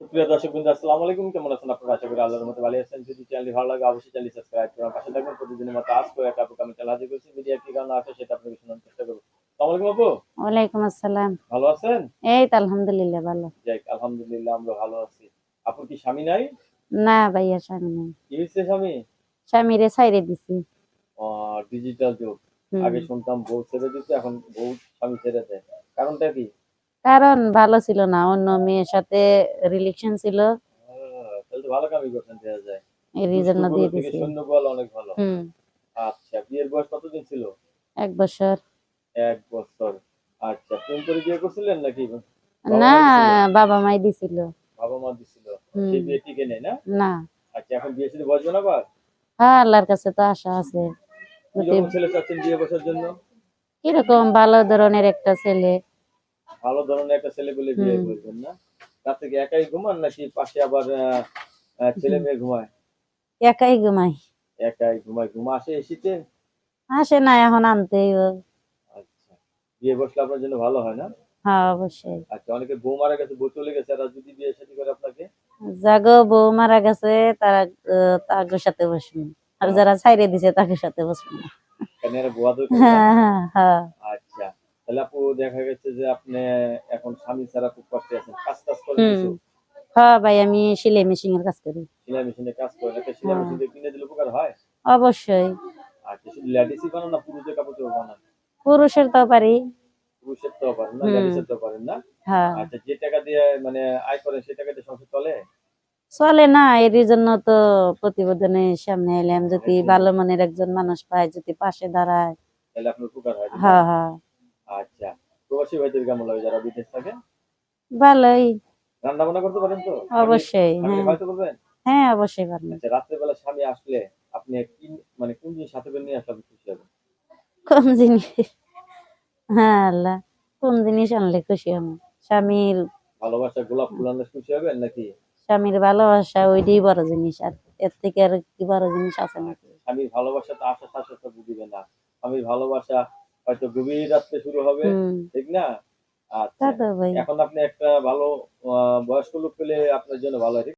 প্রিয় দর্শক বন্ধু আসসালামু আলাইকুম। কেমন আছেন আপনারা? আশা করি আল্লাহর মতো ভালো আছেন। যদি চ্যানেলটি ভালো লাগে অবশ্যই চ্যানেল সাবস্ক্রাইব করুন। পাশে থাকবেন প্রতিদিনের মতো আজ করে একটা আপুকে আমি চ্যানেল হাজির করছি। ভিডিও কি কারণে আছে সেটা আপনাকে শোনার চেষ্টা করব। আসসালামু আলাইকুম আপু। ওয়ালাইকুম আসসালাম। ভালো আছেন? এই তো আলহামদুলিল্লাহ ভালো। যাই আলহামদুলিল্লাহ আমরা ভালো আছি। আপুর কি স্বামী নাই? না ভাইয়া স্বামী নাই। কি হয়েছে স্বামী? স্বামীরে ছাইরে দিছি। ডিজিটাল যুগ। আগে শুনতাম বউ ছেড়ে দিতে এখন বউ স্বামী ছেড়ে দেয়। কারণটা কি? কারণ ভালো ছিল না অন্য মেয়ের সাথে রিলেশন ছিল। আহ, তাহলে তো ভালো কামই করছেন এই জন্য দিয়ে দিছি। অনেক ভালো। হুম। আচ্ছা বিয়ের বয়স কতদিন ছিল? এক বছর। এক বছর। আচ্ছা প্রেম করে বিয়ে করছিলেন নাকি? না বাবা মাই দিছিল। বাবা মা দিছিল। সে বিয়ে টিকে নেই না? না। আচ্ছা এখন বিয়ে শুধু বসবে না আবার? হ্যাঁ আল্লাহর কাছে তো আশা আছে। ছেলে চাচ্ছেন বিয়ে বসার জন্য? কীরকম ভালো ধরনের একটা ছেলে। ভালো ধরনের একটা ছেলে বলে বিয়ে করবেন না। তার থেকে একাই ঘুমান নাকি পাশে আবার ছেলে মেয়ে ঘুমায়? একাই ঘুমাই। একাই ঘুমায়। ঘুমা আসে এসিতে? আসে না এখন আনতেই ও। আচ্ছা। বিয়ে বসলে আপনার জন্য ভালো হয় না? হ্যাঁ অবশ্যই। আচ্ছা অনেকে বউ মারা গেছে বউ চলে গেছে আর যদি বিয়ে শাদী করে আপনাকে? জাগো বউ মারা গেছে তারা তাদের সাথে বসবো আর যারা ছাইরে দিছে তাদের সাথে বসবো না। কেন এরা বুয়া দই হ্যাঁ হ্যাঁ হ্যাঁ। তাহলে আপু দেখা গেছে যে আপনি এখন স্বামী ছাড়া খুব কষ্টে আছেন। কাজ টাজ করে হুম। কিছু? হ্যাঁ ভাই আমি সেলাই মেশিন এর কাজ করি। সেলাই মেশিনে কাজ করেন। একটা সেলাই হ্যাঁ। মেশিন কিনে দিলে উপকার হয়? অবশ্যই। আচ্ছা শুধু লেডিসই বানান না পুরুষের কাপড় চোপড় বানান। পুরুষের তো পারি। পুরুষের তো পারেন না। লেডিসের তো পারেন না? হ্যাঁ। আচ্ছা যে টাকা দিয়ে মানে আয় করেন সেই টাকা দিয়ে সংসার চলে? চলে না এর জন্য তো প্রতিবেদনে সামনে এলাম যদি একদম। ভালো মনের একজন মানুষ পায় যদি পাশে দাঁড়ায়। তাহলে আপনার উপকার হয়। হ্যাঁ হ্যাঁ। আচ্ছা প্রবাসী ভাইদের কেমন লাগে? যারা বিদেশ থাকে? ভালোই। রান্না বান্না করতে পারেন তো? অবশ্যই হ্যাঁ। হয়তো হ্যাঁ অবশ্যই পারব। আচ্ছা রাত্রেবেলা স্বামী আসলে আপনি কি মানে কোন জিনিস সাথে করে নিয়ে আসলে খুশি হবেন? কোন জিনিস? হ্যাঁ আল্লাহ কোন জিনিস আনলে খুশি হব? স্বামীর ভালোবাসা গোলাপ ফুল আনলে খুশি হবেন নাকি? স্বামীর ভালোবাসা ওইটাই বড় জিনিস আর এর থেকে আর কি বড় জিনিস আছে নাকি? স্বামীর ভালোবাসা তো আশা সাথে সাথে বুঝিবে না। স্বামীর ভালোবাসা হয়তো গভীর রাত্রে শুরু হবে ঠিক না? আচ্ছা এখন আপনি একটা ভালো আহ, বয়স্ক লোক পেলে আপনার জন্য ভালো হয় ঠিক